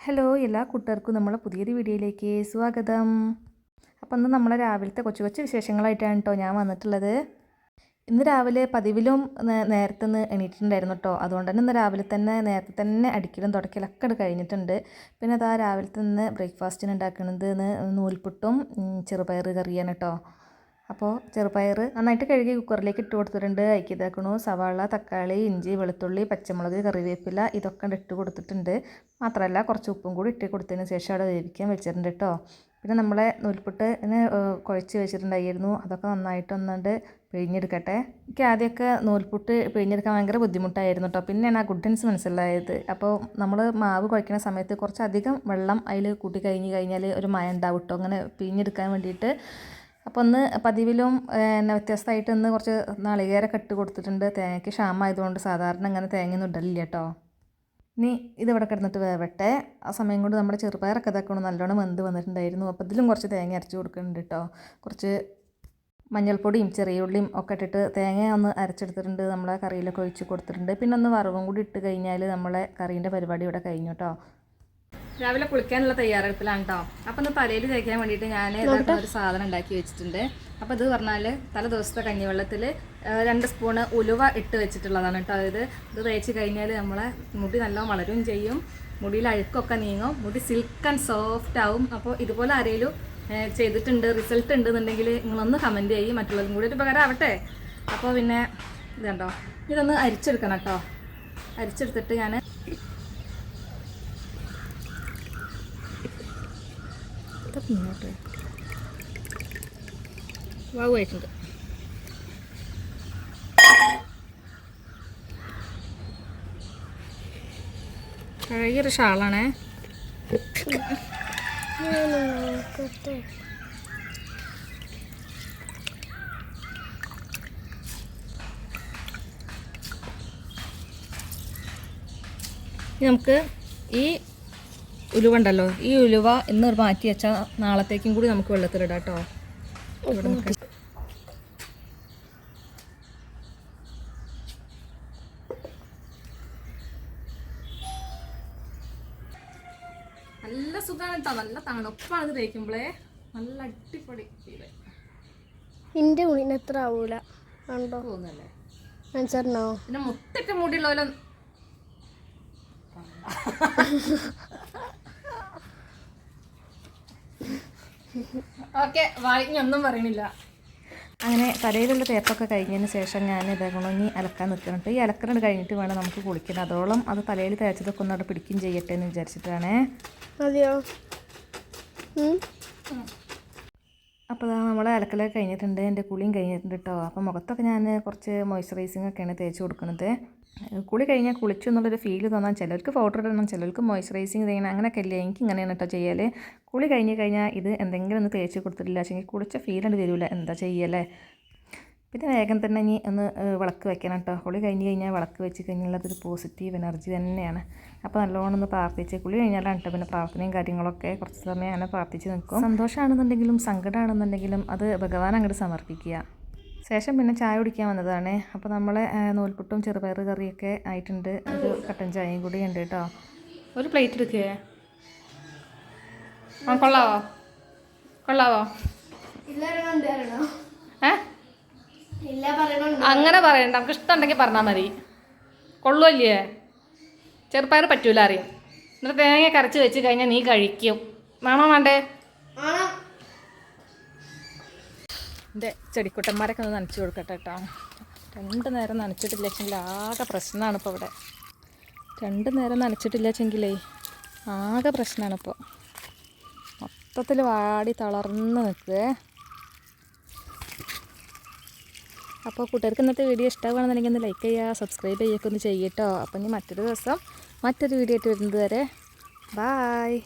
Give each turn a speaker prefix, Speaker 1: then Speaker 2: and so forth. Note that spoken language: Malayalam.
Speaker 1: ഹലോ എല്ലാ കൂട്ടുകാർക്കും നമ്മളെ പുതിയൊരു വീഡിയോയിലേക്ക് സ്വാഗതം. അപ്പം ഇന്ന് നമ്മളെ രാവിലത്തെ കൊച്ചു കൊച്ചു വിശേഷങ്ങളായിട്ടാണ് കേട്ടോ ഞാൻ വന്നിട്ടുള്ളത്. ഇന്ന് രാവിലെ പതിവിലും നേരത്തെ നിന്ന് എണീറ്റിട്ടുണ്ടായിരുന്നു കേട്ടോ. അതുകൊണ്ട് തന്നെ ഇന്ന് രാവിലെ തന്നെ നേരത്തെ തന്നെ അടിക്കലും തുടക്കലൊക്കെ അത് കഴിഞ്ഞിട്ടുണ്ട്. പിന്നെ അതാ രാവിലത്തെ നിന്ന് ബ്രേക്ക്ഫാസ്റ്റിന് ഉണ്ടാക്കുന്നത് നൂൽപുട്ടും ചെറുപയർ കറിയാണ് കേട്ടോ. അപ്പോൾ ചെറുപയർ നന്നായിട്ട് കഴുകി കുക്കറിലേക്ക് ഇട്ട് കൊടുത്തിട്ടുണ്ട്. അയക്കിതാക്കണു സവാള തക്കാളി ഇഞ്ചി വെളുത്തുള്ളി പച്ചമുളക് കറിവേപ്പില ഇതൊക്കെ ഇട്ട് കൊടുത്തിട്ടുണ്ട്. മാത്രമല്ല കുറച്ച് ഉപ്പും കൂടി ഇട്ട് കൊടുത്തതിന് ശേഷം അവിടെ വേവിക്കാൻ വെച്ചിട്ടുണ്ട് കേട്ടോ പിന്നെ നമ്മളെ നൂൽപുട്ട് കുഴച്ച് വെച്ചിട്ടുണ്ടായിരുന്നു. അതൊക്കെ നന്നായിട്ട് ഒന്നുകൊണ്ട് പിഴിഞ്ഞെടുക്കട്ടെ. എനിക്ക് ആദ്യമൊക്കെ നൂൽപുട്ട് പിഴിഞ്ഞെടുക്കാൻ ഭയങ്കര ബുദ്ധിമുട്ടായിരുന്നു കേട്ടോ പിന്നെയാണ് ആ ഗുഡൻസ് മനസ്സിലായത്. അപ്പോൾ നമ്മൾ മാവ് കുഴക്കുന്ന സമയത്ത് കുറച്ചധികം വെള്ളം അതിൽ കൂട്ടി കഴിഞ്ഞ് കഴിഞ്ഞാൽ ഒരു മയം ഉണ്ടാവും കേട്ടോ അങ്ങനെ പിഴിഞ്ഞെടുക്കാൻ വേണ്ടിയിട്ട് അപ്പോൾ ഒന്ന് പതിവിലും എന്നെ വ്യത്യസ്തമായിട്ട് ഒന്ന് കുറച്ച് നാളികേരൊക്കെ ഇട്ട് കൊടുത്തിട്ടുണ്ട്. തേങ്ങയ്ക്ക് ക്ഷാമമായതുകൊണ്ട് സാധാരണ അങ്ങനെ തേങ്ങയൊന്നും ഇടലില്ല കേട്ടോ. ഇനി ഇതിവിടെ കിടന്നിട്ട് വേവട്ടെ. ആ സമയം കൊണ്ട് നമ്മുടെ ചെറുപയറൊക്കെ ഇതാക്കണം? നല്ലോണം വെന്ത് വന്നിട്ടുണ്ടായിരുന്നു. അപ്പോൾ ഇതിലും കുറച്ച് തേങ്ങ അരച്ച് കൊടുക്കുന്നുണ്ട് കേട്ടോ. കുറച്ച് മഞ്ഞൾപ്പൊടിയും ചെറിയ ഉള്ളിയും ഒക്കെ ഇട്ടിട്ട് തേങ്ങ ഒന്ന് അരച്ചെടുത്തിട്ടുണ്ട്. നമ്മളെ കറിയിലൊക്കെ ഒഴിച്ച് കൊടുത്തിട്ടുണ്ട്. പിന്നെ ഒന്ന് വറവും കൂടി ഇട്ട് കഴിഞ്ഞാൽ നമ്മളെ കറീന്റെ പരിപാടി ഇവിടെ കഴിഞ്ഞു കേട്ടോ. രാവിലെ കുളിക്കാനുള്ള തയ്യാറെടുപ്പിലാണ് കേട്ടോ അപ്പം ഒന്ന് തലയിൽ തേക്കാൻ വേണ്ടിയിട്ട് ഞാൻ ഒരു സാധനം ഉണ്ടാക്കി വെച്ചിട്ടുണ്ട്. അപ്പോൾ ഇത് പറഞ്ഞാൽ തല ദിവസത്തെ കഞ്ഞിവെള്ളത്തിൽ രണ്ട് സ്പൂണ് ഉലുവ ഇട്ട് വെച്ചിട്ടുള്ളതാണ് കേട്ടോ അതായത് ഇത് തേച്ച് കഴിഞ്ഞാൽ നമ്മളെ മുടി നല്ല വളരും ചെയ്യും. മുടിയിൽ അഴുക്കൊക്കെ നീങ്ങും. മുടി സിൽക്ക് ആൻഡ് സോഫ്റ്റ് ആവും. അപ്പോൾ ഇതുപോലെ ആരെങ്കിലും ചെയ്തിട്ടുണ്ട് റിസൾട്ട് ഉണ്ടെന്നുണ്ടെങ്കിൽ നിങ്ങളൊന്ന് കമന്റ് ചെയ്യും. മറ്റുള്ളവരും കൂടി ഒരു ഉപകാരം ആവട്ടെ അപ്പോൾ പിന്നെ ഇതുണ്ടോ? ഇതൊന്ന് അരിച്ചെടുക്കണം കേട്ടോ അരിച്ചെടുത്തിട്ട് ഞാൻ മുന്നോട്ട് വാവുമായിട്ടുണ്ട് അഴകിയൊരു ഷാളാണേ. നമുക്ക് ഈ ഉലുവ ഉണ്ടല്ലോ ഈ ഉലുവ ഇന്ന് മാറ്റി വെച്ചാൽ നാളത്തേക്കും കൂടി നമുക്ക് വെള്ളത്തിലിടാം കേട്ടോ ഇവിടെ. നല്ല സുഖമാണ് കേട്ടോ നല്ല തണുപ്പാണ് ഇത് തേക്കുമ്പോഴേ നല്ല അടിപൊളി
Speaker 2: എന്റെ മുടിന് എത്ര ആവൂല? ഉണ്ടോ മനസ്സിലാണോ
Speaker 1: പിന്നെ മുട്ടിട്ട് മുടിയുള്ളവരോ ഓക്കെ ഒന്നും പറയണില്ല. അങ്ങനെ തലയിലുള്ള തേപ്പൊക്കെ കഴിഞ്ഞതിന് ശേഷം ഞാൻ ഇതേക്കണം ഇനി അലക്കാൻ നിൽക്കുന്നുണ്ട്. ഈ അലക്കണത് കഴിഞ്ഞിട്ട് വേണം നമുക്ക് കുളിക്കാൻ. അതോളം അത് തലയിൽ തേച്ചതൊക്കെ ഒന്നവിടെ പിടിക്കും ചെയ്യട്ടെ എന്ന് വിചാരിച്ചിട്ടാണേ.
Speaker 2: മതിയോ? അപ്പോൾ
Speaker 1: അപ്പോൾ നമ്മൾ അലക്കലൊക്കെ കഴിഞ്ഞിട്ടുണ്ട് എന്റെ കുളിയും കഴിഞ്ഞിട്ടുണ്ട് കേട്ടോ അപ്പോൾ മുഖത്തൊക്കെ ഞാൻ കുറച്ച് മോയ്സ്ചറൈസിങ് ഒക്കെയാണ് തേച്ച് കൊടുക്കുന്നത്. കുളി കഴിഞ്ഞാൽ കുളിച്ചു എന്നുള്ളൊരു ഫീൽ തോന്നാൻ ചിലർക്ക് പൗഡർ ഇടണം ചിലർക്ക് മോയ്സ്ചറൈസിങ് ചെയ്യണം അങ്ങനെയൊക്കെ അല്ലേ എനിക്ക് ഇങ്ങനെയാണ് കേട്ടോ ചെയ്യൽ കുളി കഴിഞ്ഞ് കഴിഞ്ഞാൽ ഇത് എന്തെങ്കിലും ഒന്ന് തേച്ച് കൊടുത്തിട്ടില്ല പക്ഷേ കുളിച്ച ഫീൽ ഉണ്ട് തരില്ല എന്താ ചെയ്യല്ലേ പിന്നെ വേഗം തന്നെ ഇനി ഒന്ന് വിളക്ക് വെക്കണം കേട്ടോ കുളി കഴിഞ്ഞ് കഴിഞ്ഞാൽ വിളക്ക് വെച്ച് കഴിഞ്ഞാൽ അതൊരു പോസിറ്റീവ് എനർജി തന്നെയാണ്. അപ്പോൾ നല്ലോണം ഒന്ന് പ്രാർത്ഥിച്ച് കുളി കഴിഞ്ഞാലാണ് കേട്ടോ പിന്നെ പ്രാർത്ഥനയും കാര്യങ്ങളൊക്കെ കുറച്ച് സമയം അങ്ങനെ പ്രാർത്ഥിച്ച് നിൽക്കും സന്തോഷമാണെന്നുണ്ടെങ്കിലും സങ്കടമാണെന്നുണ്ടെങ്കിലും അത് ഭഗവാൻ അങ്ങോട്ട് സമർപ്പിക്കുക. ശേഷം പിന്നെ ചായ കുടിക്കാൻ വന്നതാണ്. അപ്പോൾ നമ്മളെ നൂൽപുട്ടും ചെറുപയർ കറിയൊക്കെ ആയിട്ടുണ്ട്. ഒരു കട്ടൻ ചായയും കൂടി ഉണ്ട് കേട്ടോ. ഒരു പ്ലേറ്റ് എടുക്കേ. ആ കൊള്ളാവോ? കൊള്ളാവോ? ഏ? അങ്ങനെ പറയണ്ട. നമുക്ക് ഇഷ്ടമുണ്ടെങ്കിൽ പറഞ്ഞാൽ മതി. കൊള്ളുമല്ലേ ചെറുപ്പയർ പറ്റൂല അറിയാം. എന്നിട്ട് തേങ്ങ കരച്ച് വെച്ച് കഴിഞ്ഞാൽ നീ കഴിക്കും. വേണോ വേണ്ടേ? എന്റെ ചെടിക്കുട്ടന്മാരൊക്കെ ഒന്ന് നനച്ചു കൊടുക്കട്ടെ കേട്ടോ. രണ്ട് നേരം നനച്ചിട്ടില്ല വെച്ചെങ്കിൽ ആകെ പ്രശ്നമാണ് ഇപ്പോൾ ഇവിടെ. രണ്ട് നേരം നനച്ചിട്ടില്ല വെച്ചെങ്കിലേ ആകെ പ്രശ്നമാണ് ഇപ്പോൾ മൊത്തത്തിൽ വാടി തളർന്ന് നിൽക്കുവേ. അപ്പോൾ കൂട്ടുകാർക്ക് ഇന്നത്തെ വീഡിയോ ഇഷ്ടമാണെന്നുണ്ടെങ്കിൽ ഒന്ന് ലൈക്ക് ചെയ്യുക സബ്സ്ക്രൈബ് ചെയ്യുകയൊക്കെ ഒന്ന് ചെയ്യട്ടോ അപ്പം ഇനി മറ്റൊരു ദിവസം മറ്റൊരു വീഡിയോ ആയിട്ട് വരുന്നത് വരെ. ബായ്